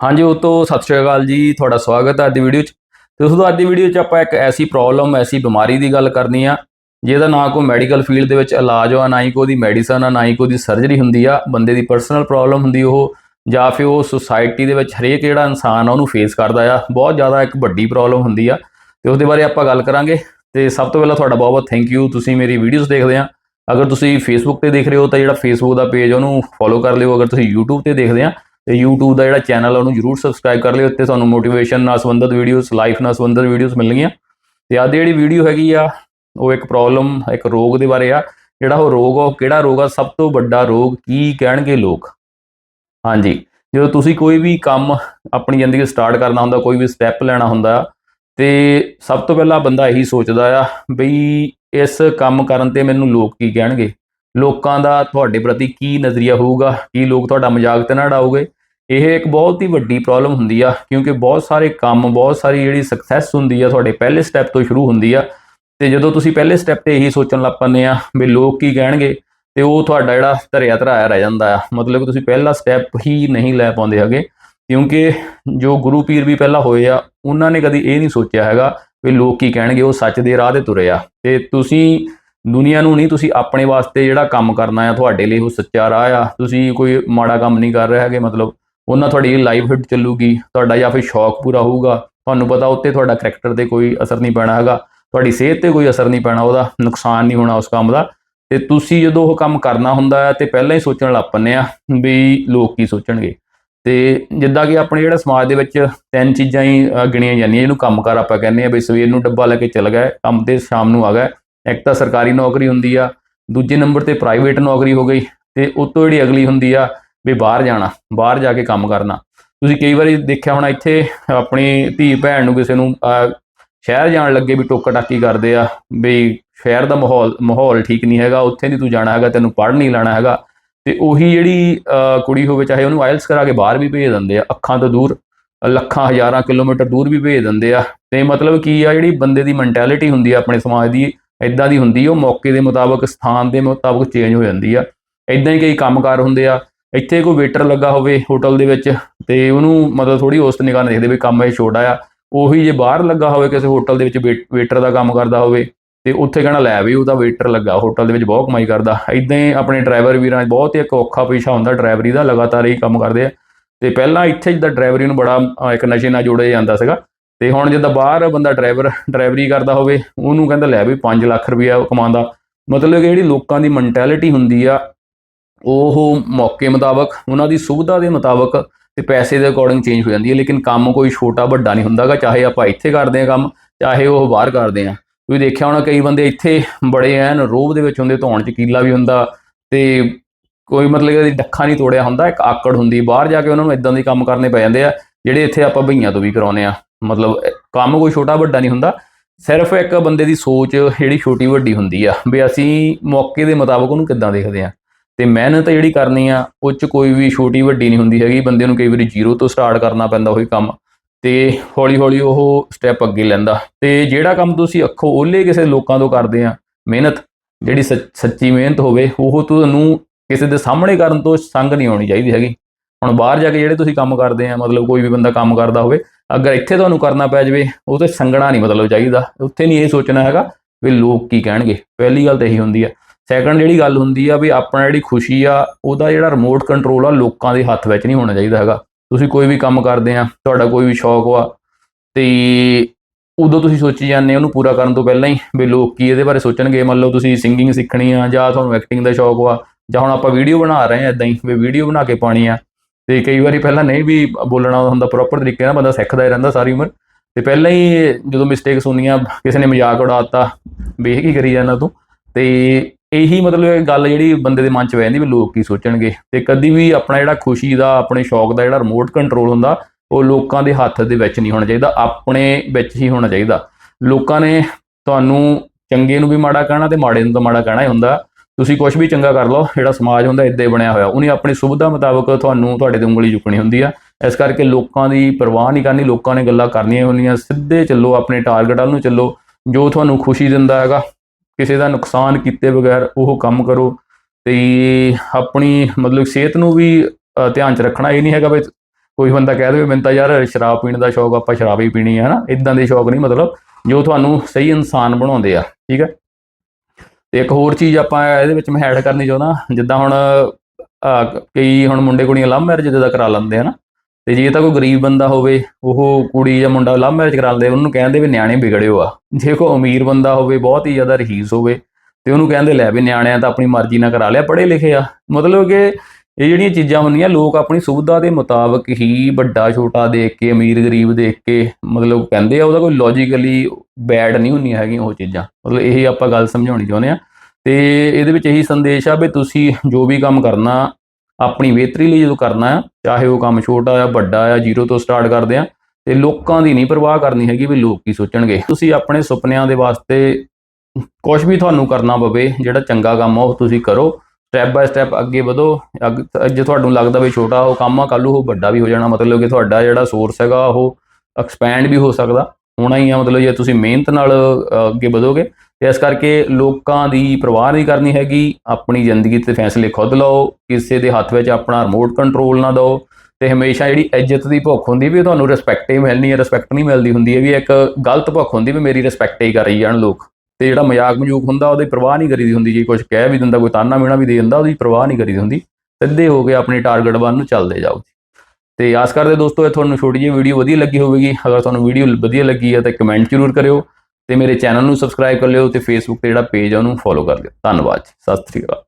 ਹਾਂਜੀ, ਉਹ ਤੋਂ ਸਤਿ ਸ਼੍ਰੀ ਅਕਾਲ ਜੀ, ਤੁਹਾਡਾ ਸਵਾਗਤ ਹੈ ਅੱਜ ਦੀ ਵੀਡੀਓ 'ਚ। ਤੇ ਦੋਸਤੋ ਅੱਜ ਦੀ ਵੀਡੀਓ 'ਚ ਆਪਾਂ ਇੱਕ ਐਸੀ ਪ੍ਰੋਬਲਮ ਐਸੀ ਬਿਮਾਰੀ ਦੀ ਗੱਲ ਕਰਨੀ ਆ, ਜਿਹਦਾ ਨਾ ਕੋਈ ਮੈਡੀਕਲ ਫੀਲਡ ਦੇ ਵਿੱਚ ਇਲਾਜ ਆ, ਨਾ ਹੀ ਕੋਈ ਦੀ ਮੈਡੀਸਨ ਆ, ਨਾ ਹੀ ਕੋਈ ਦੀ ਸਰਜਰੀ ਹੁੰਦੀ ਆ, ਬੰਦੇ ਦੀ ਪਰਸਨਲ ਪ੍ਰੋਬਲਮ ਹੁੰਦੀ ਉਹ, ਜਾਂ ਫਿਰ ਉਹ ਸੁਸਾਇਟੀ ਦੇ ਵਿੱਚ ਹਰੇਕ ਜਿਹੜਾ ਇਨਸਾਨ ਆ, ਉਹਨੂੰ ਫੇਸ ਕਰਦਾ ਆ, ਬਹੁਤ ਜ਼ਿਆਦਾ ਇੱਕ ਵੱਡੀ ਪ੍ਰੋਬਲਮ ਹੁੰਦੀ ਆ। ਤੇ ਉਹਦੇ ਬਾਰੇ ਆਪਾਂ ਗੱਲ ਕਰਾਂਗੇ। ਤੇ ਸਭ ਤੋਂ ਪਹਿਲਾਂ ਤੁਹਾਡਾ ਬਹੁਤ ਬਹੁਤ ਥੈਂਕ ਯੂ ਤੁਸੀਂ ਮੇਰੀ ਵੀਡੀਓਜ਼ ਦੇਖਦੇ ਆ। ਅਗਰ ਤੁਸੀਂ ਫੇਸਬੁੱਕ ਤੇ ਦੇਖ ਰਹੇ ਹੋ, ਤਾਂ ਜਿਹੜਾ ਫੇਸਬੁੱਕ ਦਾ ਪੇਜ ਉਹਨੂੰ ਫੋਲੋ ਕਰ ਲਿਓ। ਅਗਰ ਤੁਸੀਂ YouTube ਤੇ ਦੇਖਦੇ ਆ ਤੇ YouTube ਦਾ ਜਿਹੜਾ ਚੈਨਲ ਆ, ਉਹਨੂੰ ਜਰੂਰ ਸਬਸਕ੍ਰਾਈਬ ਕਰ ਲਿਓ ਉੱਤੇ ਤੁਹਾਨੂੰ ਮੋਟੀਵੇਸ਼ਨ ਨਾਲ ਸੰਬੰਧਿਤ ਵੀਡੀਓਜ਼ ਲਾਈਫ ਨਾਲ ਸੰਬੰਧਿਤ ਵੀਡੀਓਜ਼ ਮਿਲਣਗੀਆਂ। ਤੇ ਅੱਜ ਜਿਹੜੀ ਵੀਡੀਓ ਹੈਗੀ ਆ, ਉਹ ਇੱਕ ਪ੍ਰੋਬਲਮ ਇੱਕ ਰੋਗ ਦੇ ਬਾਰੇ ਆ। ਜਿਹੜਾ ਉਹ ਰੋਗ ਆ, ਉਹ ਕਿਹੜਾ ਰੋਗ ਆ? ਸਭ ਤੋਂ ਵੱਡਾ ਰੋਗ ਕੀ ਕਹਿਣਗੇ ਲੋਕ? ਹਾਂਜੀ, ਜਦੋਂ ਤੁਸੀਂ ਕੋਈ ਵੀ ਕੰਮ ਆਪਣੀ ਜ਼ਿੰਦਗੀ ਸਟਾਰਟ ਕਰਨਾ ਹੁੰਦਾ, ਕੋਈ ਵੀ ਸਟੈਪ ਲੈਣਾ ਹੁੰਦਾ, ਤੇ ਸਭ ਤੋਂ ਪਹਿਲਾਂ ਬੰਦਾ ਇਹੀ ਸੋਚਦਾ ਆ ਬਈ ਇਸ ਕੰਮ ਕਰਨ ਤੇ ਮੈਨੂੰ ਲੋਕ ਕੀ ਕਹਿਣਗੇ? ਲੋਕਾਂ ਦਾ ਤੁਹਾਡੇ ਪ੍ਰਤੀ ਕੀ ਨਜ਼ਰੀਆ ਹੋਊਗਾ? ਕੀ ਲੋਕ ਤੁਹਾਡਾ ਮਜ਼ਾਕ ਤੇ ਨਾ ਉਡਾਓਗੇ? ਇਹ ਇੱਕ ਬਹੁਤ ਹੀ ਵੱਡੀ ਪ੍ਰੋਬਲਮ ਹੁੰਦੀ ਆ, ਕਿਉਂਕਿ ਬਹੁਤ ਸਾਰੇ ਕੰਮ, ਬਹੁਤ ਸਾਰੀ ਜਿਹੜੀ ਸਕਸੈਸ ਹੁੰਦੀ ਆ ਤੁਹਾਡੇ ਪਹਿਲੇ ਸਟੈਪ ਤੋਂ ਸ਼ੁਰੂ ਹੁੰਦੀ ਆ, ਤੇ ਜਦੋਂ ਤੁਸੀਂ ਪਹਿਲੇ ਸਟੈਪ ਤੇ ਇਹੀ ਸੋਚਣ ਲੱਗ ਪੈਂਦੇ ਆ ਵੀ ਲੋਕ ਕੀ ਕਹਿਣਗੇ, ਤੇ ਉਹ ਤੁਹਾਡਾ ਜਿਹੜਾ ਧਰਿਆ ਧਰਾਇਆ ਰਹਿ ਜਾਂਦਾ ਆ। ਮਤਲਬ ਕਿ ਤੁਸੀਂ ਪਹਿਲਾ ਸਟੈਪ ਹੀ ਨਹੀਂ ਲੈ ਪਾਉਂਦੇ ਹੈਗੇ, ਕਿਉਂਕਿ ਜੋ ਗੁਰੂ ਪੀਰ ਵੀ ਪਹਿਲਾਂ ਹੋਏ ਆ, ਉਹਨਾਂ ਨੇ ਕਦੀ ਇਹ ਨਹੀਂ ਸੋਚਿਆ ਹੈਗਾ ਵੀ ਲੋਕ ਕੀ ਕਹਿਣਗੇ, ਉਹ ਸੱਚ ਦੇ ਰਾਹ ਤੇ ਤੁਰੇ ਆ। ਤੇ ਤੁਸੀਂ ਦੁਨੀਆ ਨੂੰ ਨਹੀਂ, ਤੁਸੀਂ ਆਪਣੇ ਵਾਸਤੇ ਜਿਹੜਾ ਕੰਮ ਕਰਨਾ ਆ, ਤੁਹਾਡੇ ਲਈ ਉਹ ਸੱਚਾ ਰਾਹ ਆ। ਤੁਸੀਂ ਕੋਈ ਮਾੜਾ ਕੰਮ ਨਹੀਂ ਕਰ ਰਹੇ ਹੈਗੇ, ਮਤਲਬ ਉਹਨਾਂ ਤੁਹਾਡੀ ਲਾਈਫ ਚੱਲੂਗੀ, ਤੁਹਾਡਾ ਜਾਂ ਫਿਰ ਸ਼ੌਕ ਪੂਰਾ ਹੋਊਗਾ, ਤੁਹਾਨੂੰ ਪਤਾ ਉੱਤੇ ਤੁਹਾਡਾ ਕਰੈਕਟਰ ਤੇ ਕੋਈ ਅਸਰ ਨਹੀਂ ਪੈਣਾ ਹੈਗਾ, ਤੁਹਾਡੀ ਸਿਹਤ ਤੇ ਕੋਈ ਅਸਰ ਨਹੀਂ ਪੈਣਾ, ਉਹਦਾ ਨੁਕਸਾਨ ਨਹੀਂ ਹੋਣਾ ਉਸ ਕੰਮ ਦਾ। ਤੇ ਤੁਸੀਂ ਜਦੋਂ ਉਹ ਕੰਮ ਕਰਨਾ ਹੁੰਦਾ ਹੈ, ਤੇ ਪਹਿਲਾਂ ਹੀ ਸੋਚਣ ਲੱਗ ਪੰਨੇ ਆ ਵੀ ਲੋਕ ਕੀ ਸੋਚਣਗੇ। ਤੇ ਜਿੱਦਾਂ ਕਿ ਆਪਣੇ ਜਿਹੜਾ ਸਮਾਜ ਦੇ ਵਿੱਚ ਤਿੰਨ ਚੀਜ਼ਾਂ ਹੀ ਗਿਣੀਆਂ ਜਾਂਦੀਆਂ, ਇਹਨੂੰ ਕੰਮਕਾਰ ਆਪਾਂ ਕਹਿੰਦੇ ਆ ਵੀ ਸਵੇਰ ਨੂੰ ਡੱਬਾ ਲੈ ਕੇ ਚੱਲ ਗਏ ਕੰਮ ਤੇ ਸ਼ਾਮ ਨੂੰ ਆ ਗਏ ਇੱਕ ਤਾਂ ਸਰਕਾਰੀ ਨੌਕਰੀ ਹੁੰਦੀ ਆ, ਦੂਜੇ ਨੰਬਰ ਤੇ ਪ੍ਰਾਈਵੇਟ ਨੌਕਰੀ ਹੋ ਗਈ, ਤੇ ਉਸ ਤੋਂ ਜਿਹੜੀ ਅਗਲੀ ਹੁੰਦੀ ਆ ਵੀ ਬਾਹਰ ਜਾਣਾ, ਬਾਹਰ ਜਾ ਕੇ ਕੰਮ ਕਰਨਾ। ਤੁਸੀਂ ਕਈ ਵਾਰੀ ਦੇਖਿਆ ਹੋਣਾ ਇੱਥੇ ਆਪਣੀ ਧੀ ਭੈਣ ਨੂੰ ਕਿਸੇ ਨੂੰ ਸ਼ਹਿਰ ਜਾਣ ਲੱਗੇ ਵੀ ਟੋਕਾ ਟਾਕੀ ਕਰਦੇ ਆ, ਵੀ ਸ਼ਹਿਰ ਦਾ ਮਾਹੌਲ ਮਾਹੌਲ ਠੀਕ ਨਹੀਂ ਹੈਗਾ, ਉੱਥੇ ਨਹੀਂ ਤੂੰ ਜਾਣਾ ਹੈਗਾ, ਤੈਨੂੰ ਪੜ੍ਹ ਨਹੀਂ ਲੈਣਾ ਹੈਗਾ। ਤੇ ਉਹੀ ਜਿਹੜੀ ਕੁੜੀ ਹੋਵੇ, ਚਾਹੇ ਉਹਨੂੰ ਆਇਲਸ ਕਰਾ ਕੇ ਬਾਹਰ ਵੀ ਭੇਜ ਦਿੰਦੇ ਆ, ਅੱਖਾਂ ਤੋਂ ਦੂਰ, ਲੱਖਾਂ, ਹਜ਼ਾਰਾਂ ਕਿਲੋਮੀਟਰ ਦੂਰ ਵੀ ਭੇਜ ਦਿੰਦੇ ਆ। ਤੇ ਮਤਲਬ ਕੀ ਆ, ਜਿਹੜੀ ਬੰਦੇ ਦੀ ਮੈਂਟੈਲਿਟੀ ਹੁੰਦੀ ਆ, ਆਪਣੇ ਸਮਾਜ ਦੀ ਇਦਾਂ ਦੀ ਹੁੰਦੀ ਉਹ ਮੌਕੇ ਦੇ ਮੁਤਾਬਕ, ਸਥਾਨ ਦੇ ਮੁਤਾਬਕ ਚੇਂਜ ਹੋ ਜਾਂਦੀ ਆ। ਇਦਾਂ ਹੀ ਕਈ ਕੰਮਕਾਰ ਹੁੰਦੇ ਆ ਇੱਥੇ ਕੋਈ ਵੇਟਰ ਲੱਗਾ ਹੋਵੇ ਹੋਟਲ ਦੇ ਵਿੱਚ ਤੇ ਉਹਨੂੰ ਮਤਲਬ ਥੋੜੀ ਉਸ ਨਿਗਾਹ ਨਾਲ ਦੇਖਦੇ ਵੀ ਕੰਮ ਇਹ ਛੋਟਾ ਆ। ਉਹੀ ਜੇ ਬਾਹਰ ਲੱਗਾ ਹੋਵੇ ਕਿਸੇ ਹੋਟਲ ਦੇ ਵਿੱਚ ਵੇਟਰ ਦਾ ਕੰਮ ਕਰਦਾ ਹੋਵੇ ਤੇ ਉੱਥੇ ਕਹਿਣਾ ਲੈ ਵੀ ਉਹਦਾ ਵੇਟਰ ਲੱਗਾ ਹੋਟਲ ਦੇ ਵਿੱਚ ਬਹੁਤ ਕਮਾਈ ਕਰਦਾ। ਇਦਾਂ ਹੀ ਆਪਣੇ ਡਰਾਈਵਰ ਵੀਰਾਂ ਬਹੁਤ ਹੀ ਇੱਕ ਔਖਾ ਪੇਸ਼ਾ ਹੁੰਦਾ ਡਰਾਈਵਰੀ ਦਾ, ਲਗਾਤਾਰ ਹੀ ਕੰਮ ਕਰਦੇ ਆ। ਤੇ ਪਹਿਲਾਂ ਇੱਥੇ ਜਿੱਦਾਂ ਡਰਾਈਵਰੀ ਨੂੰ ਬੜਾ ਇੱਕ ਨਸ਼ੇ ਨਾਲ ਜੋੜਿਆ ਜਾਂਦਾ ਸੀਗਾ। ਤੇ ਹੁਣ ਜਿੱਦਾਂ ਬਾਹਰ ਬੰਦਾ ਡਰਾਈਵਰ ਡਰਾਈਵਰੀ ਕਰਦਾ ਹੋਵੇ, ਉਹਨੂੰ ਕਹਿੰਦਾ ਲੈ ਵੀ 5 ਲੱਖ ਰੁਪਇਆ ਕਮਾਉਂਦਾ। ਮਤਲਬ ਕਿ ਜਿਹੜੀ ਲੋਕਾਂ ਦੀ ਮੈਂਟੈਲਿਟੀ ਹੁੰਦੀ ਆ ਉਹ ਮੌਕੇ ਮੁਤਾਬਕ, ਉਹਨਾਂ ਦੀ ਸੁਵਿਧਾ ਦੇ ਮੁਤਾਬਕ ਤੇ ਪੈਸੇ ਦੇ ਅਕੋਰਡਿੰਗ ਚੇਂਜ ਹੋ ਜਾਂਦੀ ਹੈ, ਲੇਕਿਨ ਕੰਮ ਕੋਈ ਛੋਟਾ ਵੱਡਾ ਨਹੀਂ ਹੁੰਦਾਗਾ ਚਾਹੇ ਆਪਾਂ ਇੱਥੇ ਕਰਦੇ ਹਾਂ ਕੰਮ, ਚਾਹੇ ਉਹ ਬਾਹਰ ਕਰਦੇ ਆ ਤੁਸੀਂ ਦੇਖਿਆ ਹੋਣਾ ਕਈ ਬੰਦੇ ਇੱਥੇ ਬੜੇ ਐਨ ਰੋਬ ਦੇ ਵਿੱਚ ਹੁੰਦੇ, ਧੌਣ ਚ ਕੀਲਾ ਵੀ ਹੁੰਦਾ ਤੇ ਕੋਈ ਮਤਲਬ ਕਿ ਉਹਦੀ ਡੱਖਾ ਨਹੀਂ ਤੋੜਿਆ ਹੁੰਦਾ, ਇੱਕ ਆਕੜ ਹੁੰਦੀ, ਬਾਹਰ ਜਾ ਕੇ ਉਹਨਾਂ ਨੂੰ ਇਦਾਂ ਦੇ ਕੰਮ ਕਰਨੇ ਪੈ ਜਾਂਦੇ ਆ, ਜਿਹੜੇ ਇੱਥੇ ਆਪਾਂ ਭਈਆਂ ਤੋਂ ਵੀ ਕਰਾਉਨੇ ਆ ਮਤਲਬ ਕੰਮ ਕੋਈ ਛੋਟਾ ਵੱਡਾ ਨਹੀਂ ਹੁੰਦਾ, ਸਿਰਫ ਇੱਕ ਬੰਦੇ ਦੀ ਸੋਚ ਜਿਹੜੀ ਛੋਟੀ ਵੱਡੀ ਹੁੰਦੀ ਆ, ਵੀ ਅਸੀਂ ਮੌਕੇ ਦੇ ਮੁਤਾਬਕ ਉਹਨੂੰ ਕਿੱਦਾਂ ਦੇਖਦੇ ਆ ਤੇ ਮਿਹਨਤ ਜਿਹੜੀ ਕਰਨੀ ਆ, ਉਹ ਚ ਕੋਈ ਵੀ ਛੋਟੀ ਵੱਡੀ ਨਹੀਂ ਹੁੰਦੀ ਹੈਗੀ, ਬੰਦੇ ਨੂੰ ਕਈ ਵਾਰੀ ਜ਼ੀਰੋ ਤੋਂ ਸਟਾਰਟ ਕਰਨਾ ਪੈਂਦਾ ਉਹੀ ਕੰਮ। ਤੇ ਹੌਲੀ ਹੌਲੀ ਉਹ ਸਟੈਪ ਅੱਗੇ ਲੈਂਦਾ। ਤੇ ਜਿਹੜਾ ਕੰਮ ਤੁਸੀਂ ਅੱਖੋਂ ਓਲੇ ਕਿਸੇ ਲੋਕਾਂ ਤੋਂ ਕਰਦੇ ਆ, ਮਿਹਨਤ, ਜਿਹੜੀ ਸੱਚ- ਸੱਚੀ ਮਿਹਨਤ ਹੋਵੇ, ਉਹ ਤੁਹਾਨੂੰ ਕਿਸੇ ਦੇ ਸਾਹਮਣੇ ਕਰਨ ਤੋਂ ਸੰਗ ਨਹੀਂ ਆਉਣੀ ਚਾਹੀਦੀ ਹੈਗੀ। ਹੁਣ ਬਾਹਰ ਜਾ ਕੇ ਜਿਹੜੇ ਤੁਸੀਂ ਕੰਮ ਕਰਦੇ ਆ, ਮਤਲਬ ਕੋਈ ਵੀ ਬੰਦਾ ਕੰਮ ਕਰਦਾ ਹੋਵੇ, ਅਗਰ ਇੱਥੇ ਤੁਹਾਨੂੰ ਕਰਨਾ ਪੈ ਜਾਵੇ, ਉਹ ਤੇ ਸੰਗਣਾ ਨਹੀਂ ਮਤਲਬ ਚਾਹੀਦਾ। ਉੱਥੇ ਨਹੀਂ ਇਹ ਸੋਚਣਾ ਹੈਗਾ ਵੀ ਲੋਕ ਕੀ ਕਹਿਣਗੇ। ਪਹਿਲੀ ਗੱਲ ਤਾਂ ਇਹੀ ਹੁੰਦੀ ਆ। ਸੈਕੰਡ ਜਿਹੜੀ ਗੱਲ ਹੁੰਦੀ ਆ ਵੀ ਆਪਣਾ ਜਿਹੜੀ ਖੁਸ਼ੀ ਆ, ਉਹਦਾ ਜਿਹੜਾ ਰਿਮੋਟ ਕੰਟਰੋਲ ਆ, ਲੋਕਾਂ ਦੇ ਹੱਥ ਵਿੱਚ ਨਹੀਂ ਹੋਣਾ ਚਾਹੀਦਾ ਹੈਗਾ। ਤੁਸੀਂ ਕੋਈ ਵੀ ਕੰਮ ਕਰਦੇ ਆ, ਤੁਹਾਡਾ ਕੋਈ ਵੀ ਸ਼ੌਕ ਵਾ ਤੇ ਉਦੋਂ ਤੁਸੀਂ ਸੋਚੀ ਜਾਂਦੇ ਉਹਨੂੰ ਪੂਰਾ ਕਰਨ ਤੋਂ ਪਹਿਲਾਂ ਹੀ ਵੀ ਲੋਕ ਕੀ ਇਹਦੇ ਬਾਰੇ ਸੋਚਣਗੇ। ਮੰਨ ਲਓ ਤੁਸੀਂ ਸਿੰਗਿੰਗ ਸਿੱਖਣੀ ਆ, ਜਾਂ ਤੁਹਾਨੂੰ ਐਕਟਿੰਗ ਦਾ ਸ਼ੌਕ ਵਾ ਜਾਂ ਹੁਣ ਆਪਾਂ ਵੀਡੀਓ ਬਣਾ ਰਹੇ ਆ ਇਦਾਂ ਹੀ, ਵੀ ਵੀਡੀਓ ਬਣਾ ਕੇ ਪਾਣੀ ਆ। ਤੇ ਕਈ ਵਾਰੀ ਪਹਿਲਾਂ ਨਹੀਂ ਵੀ ਬੋਲਣਾ ਹੁੰਦਾ ਪ੍ਰੋਪਰ ਤਰੀਕੇ ਨਾਲ, ਬੰਦਾ ਸਿੱਖਦਾ ਹੀ ਰਹਿੰਦਾ ਸਾਰੀ ਉਮਰ। ਤੇ ਪਹਿਲਾਂ ਹੀ ਜਦੋਂ ਮਿਸਟੇਕਸ ਹੁੰਦੀਆਂ, ਕਿਸੇ ਨੇ ਮਜ਼ਾਕ ਉਡਾਤਾ ਵੀ ਇਹ ਕਰੀ ਜਾਂਦਾ ਤੂੰ? ਤੇ ਇਹੀ ਮਤਲਬ ਇਹ ਗੱਲ ਜਿਹੜੀ ਬੰਦੇ ਦੇ ਮਨ 'ਚ ਵੈਂਦੀ ਵੀ ਲੋਕ ਕੀ ਸੋਚਣਗੇ ਤੇ ਕਦੀ ਵੀ ਆਪਣਾ ਜਿਹੜਾ ਖੁਸ਼ੀ ਦਾ, ਆਪਣੇ ਸ਼ੌਕ ਦਾ ਜਿਹੜਾ ਰਿਮੋਟ ਕੰਟਰੋਲ ਹੁੰਦਾ, ਉਹ ਲੋਕਾਂ ਦੇ ਹੱਥ ਦੇ ਵਿੱਚ ਨਹੀਂ ਹੋਣਾ ਚਾਹੀਦਾ, ਆਪਣੇ ਵਿੱਚ ਹੀ ਹੋਣਾ ਚਾਹੀਦਾ। ਲੋਕਾਂ ਨੇ ਤੁਹਾਨੂੰ ਚੰਗੇ ਨੂੰ ਵੀ ਮਾੜਾ ਕਹਿਣਾ ਤੇ ਮਾੜੇ ਨੂੰ ਤਾਂ ਮਾੜਾ ਕਹਿਣਾ ਹੀ ਹੁੰਦਾ। ਤੁਸੀਂ ਕੁਝ ਵੀ ਚੰਗਾ ਕਰ ਲਓ, ਜਿਹੜਾ ਸਮਾਜ ਹੁੰਦਾ ਇਦਾਂ ਹੀ ਬਣਿਆ ਹੋਇਆ। ਉਹਨੇ ਆਪਣੀ ਸੁਵਿਧਾ ਮੁਤਾਬਕ ਤੁਹਾਨੂੰ ਤੁਹਾਡੇ ਤੇ ਉਂਗਲੀ ਚੁੱਕਣੀ ਹੁੰਦੀ ਆ। ਇਸ ਕਰਕੇ ਲੋਕਾਂ ਦੀ ਪਰਵਾਹ ਨਹੀਂ ਕਰਨੀ, ਲੋਕਾਂ ਨੇ ਗੱਲਾਂ ਕਰਨੀਆਂ ਹੁੰਦੀਆਂ ਸਿੱਧੇ ਚੱਲੋ, ਆਪਣੇ ਟਾਰਗੇਟ ਵੱਲ ਨੂੰ ਚੱਲੋ। ਜੋ ਤੁਹਾਨੂੰ ਖੁਸ਼ੀ ਦਿੰਦਾ ਹੈਗਾ ਕਿਸੇ ਦਾ ਨੁਕਸਾਨ ਕੀਤੇ ਬਗੈਰ ਉਹ ਕੰਮ ਕਰੋ। ਤੇ ਆਪਣੀ ਮਤਲਬ ਸਿਹਤ ਨੂੰ ਵੀ ਧਿਆਨ ਚ ਰੱਖਣਾ ਇਹ ਨਹੀਂ ਹੈਗਾ ਵੀ ਕੋਈ ਬੰਦਾ ਕਹਿ ਦੇਵੇ, ਮੈਨੂੰ ਤਾਂ ਯਾਰ ਸ਼ਰਾਬ ਪੀਣ ਦਾ ਸ਼ੌਕ ਆਪਾਂ ਸ਼ਰਾਬ ਹੀ ਪੀਣੀ ਹੈ ਨਾ ਇਦਾਂ ਦੇ ਸ਼ੌਕ ਨਹੀਂ, ਮਤਲਬ ਜੋ ਤੁਹਾਨੂੰ ਸਹੀ ਇਨਸਾਨ ਬਣਾਉਂਦੇ ਆ, ਠੀਕ ਹੈ ਤੇ ਇੱਕ ਹੋਰ ਚੀਜ਼ ਆਪਾਂ ਇਹਦੇ ਵਿੱਚ ਮੈਂ ਐਡ ਕਰਨੀ ਚਾਹੁੰਦਾ, ਜਿੱਦਾਂ ਹੁਣ ਕਈ ਹੁਣ ਮੁੰਡੇ ਕੁੜੀਆਂ ਲਵ ਮੈਰਿਜ ਦਾ ਕਰਾ ਲੈਂਦੇ ਹਨਾ? ਤੇ ਜੇ ਤਾਂ ਕੋਈ ਗਰੀਬ ਬੰਦਾ ਹੋਵੇ, ਉਹ ਕੁੜੀ ਜਾਂ ਮੁੰਡਾ ਲਵ ਮੈਰਿਜ ਕਰਾ ਲੈਂਦੇ, ਉਹਨੂੰ ਕਹਿੰਦੇ ਵੀ ਨਿਆਣੇ ਵਿਗੜਿਓ ਆ। ਜੇ ਕੋਈ ਅਮੀਰ ਬੰਦਾ ਹੋਵੇ, ਬਹੁਤ ਹੀ ਜ਼ਿਆਦਾ ਰਹੀਸ ਹੋਵੇ, ਤੇ ਉਹਨੂੰ ਕਹਿੰਦੇ ਲੈ ਵੀ ਨਿਆਣਿਆਂ ਤਾਂ ਆਪਣੀ ਮਰਜ਼ੀ ਨਾਲ ਕਰਾ ਲਿਆ, ਪੜ੍ਹੇ ਲਿਖੇ ਆ। ਮਤਲਬ ਕਿ ਇਹ ਜਿਹੜੀਆਂ ਚੀਜ਼ਾਂ ਹੁੰਦੀਆਂ, ਲੋਕ ਆਪਣੀ ਸੁਵਿਧਾ ਦੇ ਮੁਤਾਬਕ ਹੀ ਵੱਡਾ ਛੋਟਾ ਦੇਖ ਕੇ, ਅਮੀਰ ਗਰੀਬ ਦੇਖ ਕੇ, ਮਤਲਬ ਕਹਿੰਦੇ ਆ, ਉਹਦਾ ਕੋਈ ਲੌਜੀਕਲੀ ਬੈਡ ਨਹੀਂ ਹੁੰਦੀਆਂ ਹੈਗੀਆਂ ਉਹ ਚੀਜ਼ਾਂ। ਮਤਲਬ ਇਹ ਆਪਾਂ ਗੱਲ ਸਮਝਾਉਣੀ ਚਾਹੁੰਦੇ ਆ। ਤੇ ਇਹਦੇ ਵਿੱਚ ਇਹੀ ਸੰਦੇਸ਼ ਆ ਵੀ ਤੁਸੀਂ ਜੋ ਵੀ ਕੰਮ ਕਰਨਾ ਆਪਣੀ ਬਿਹਤਰੀ ਲਈ ਜਦੋਂ ਕਰਨਾ ਆ, ਚਾਹੇ ਉਹ ਕੰਮ ਛੋਟਾ ਆ, ਵੱਡਾ ਆ, ਜ਼ੀਰੋ ਤੋਂ ਸਟਾਰਟ ਕਰਦੇ ਆ, ਤੇ ਲੋਕਾਂ ਦੀ ਨਹੀਂ ਪਰਵਾਹ ਕਰਨੀ ਹੈਗੀ ਵੀ ਲੋਕ ਕੀ ਸੋਚਣਗੇ। ਤੁਸੀਂ ਆਪਣੇ ਸੁਪਨਿਆਂ ਦੇ ਵਾਸਤੇ ਕੁਝ ਵੀ ਤੁਹਾਨੂੰ ਕਰਨਾ ਪਵੇ, ਜਿਹੜਾ ਚੰਗਾ ਕੰਮ ਆ, ਉਹ ਤੁਸੀਂ ਕਰੋ। ਸਟੈਪ ਬਾਏ ਸਟੈਪ ਅੱਗੇ ਵਧੋ। ਅੱਗ- ਜੇ ਤੁਹਾਨੂੰ ਲੱਗਦਾ ਵੀ ਛੋਟਾ ਉਹ ਕੰਮ ਆ ਕੱਲ ਉਹ ਵੱਡਾ ਵੀ ਹੋ ਜਾਣਾ, ਮਤਲਬ ਕਿ ਤੁਹਾਡਾ ਜਿਹੜਾ ਸੋਰਸ ਹੈਗਾ, ਉਹ ਐਕਸਪੈਂਡ ਵੀ ਹੋ ਸਕਦਾ। ਹੋਣਾ ਹੀ ਆ, ਮਤਲਬ ਜੇ ਤੁਸੀਂ ਮਿਹਨਤ ਨਾਲ ਅੱਗੇ ਵਧੋਗੇ ਤੇ ਇਸ ਕਰਕੇ ਲੋਕਾਂ ਦੀ ਪਰਵਾਹ ਨਹੀਂ ਕਰਨੀ ਹੈਗੀ। ਆਪਣੀ ਜ਼ਿੰਦਗੀ ਤੇ ਫੈਸਲੇ ਖੁਦ ਲਓ, ਕਿਸੇ ਦੇ ਹੱਥ ਵਿੱਚ ਆਪਣਾ ਰਿਮੋਟ ਕੰਟਰੋਲ ਨਾ ਦਿਓ ਤੇ ਹਮੇਸ਼ਾ ਜਿਹੜੀ ਇੱਜ਼ਤ ਦੀ ਭੁੱਖ ਹੁੰਦੀ ਵੀ ਤੁਹਾਨੂੰ ਰਿਸਪੈਕਟ ਹੀ ਮਿਲਣੀ ਹੈ ਰਿਸਪੈਕਟ ਨਹੀਂ ਮਿਲਦੀ ਹੁੰਦੀ ਹੈ ਵੀ ਇੱਕ ਗਲਤ ਭੁੱਖ ਹੁੰਦੀ ਵੀ ਮੇਰੀ ਰਿਸਪੈਕਟ ਹੀ ਕਰੀ ਜਾਣ ਲੋਕ। ਤੇ ਜਿਹੜਾ ਮਜ਼ਾਕ ਮਜੂਕ ਹੁੰਦਾ ਉਹਦੀ ਪਰਵਾਹ ਨਹੀਂ ਕਰੀਦੀ ਹੁੰਦੀ, ਜੇ ਕੁਝ ਕਹਿ ਵੀ ਦਿੰਦਾ, ਕੋਈ ਤਾਨਾ ਮੀਣਾ ਵੀ ਦੇ ਦਿੰਦਾ, ਉਹਦੀ ਪਰਵਾਹ ਨਹੀਂ ਕਰੀਦੀ ਹੁੰਦੀ। ਸਿੱਧੇ ਹੋ ਕੇ ਆਪਣੇ ਟਾਰਗੇਟ ਵੱਲ ਨੂੰ ਚੱਲਦੇ ਜਾਓ ਤੇ ਆਸ ਕਰਦੇ ਦੋਸਤੋ, ਇਹ ਤੁਹਾਨੂੰ ਛੋਟੀ ਜਿਹੀ ਵੀਡੀਓ ਵਧੀਆ ਲੱਗੀ ਹੋਵੇਗੀ। ਅਗਰ ਤੁਹਾਨੂੰ ਵੀਡੀਓ ਵਧੀਆ ਲੱਗੀ ਹੈ ਤਾਂ ਕਮੈਂਟ ਜ਼ਰੂਰ ਕਰਿਓ। ਤੇ ਮੇਰੇ ਚੈਨਲ ਨੂੰ ਸਬਸਕ੍ਰਾਈਬ ਕਰ ਲਿਓ ਤੇ ਫੇਸਬੁੱਕ ਤੇ ਜਿਹੜਾ ਪੇਜ ਹੈ ਉਹਨੂੰ ਫੋਲੋ ਕਰ ਲਿਓ ਧੰਨਵਾਦ ਜੀ। ਸਤਿ ਸ੍ਰੀ ਅਕਾਲ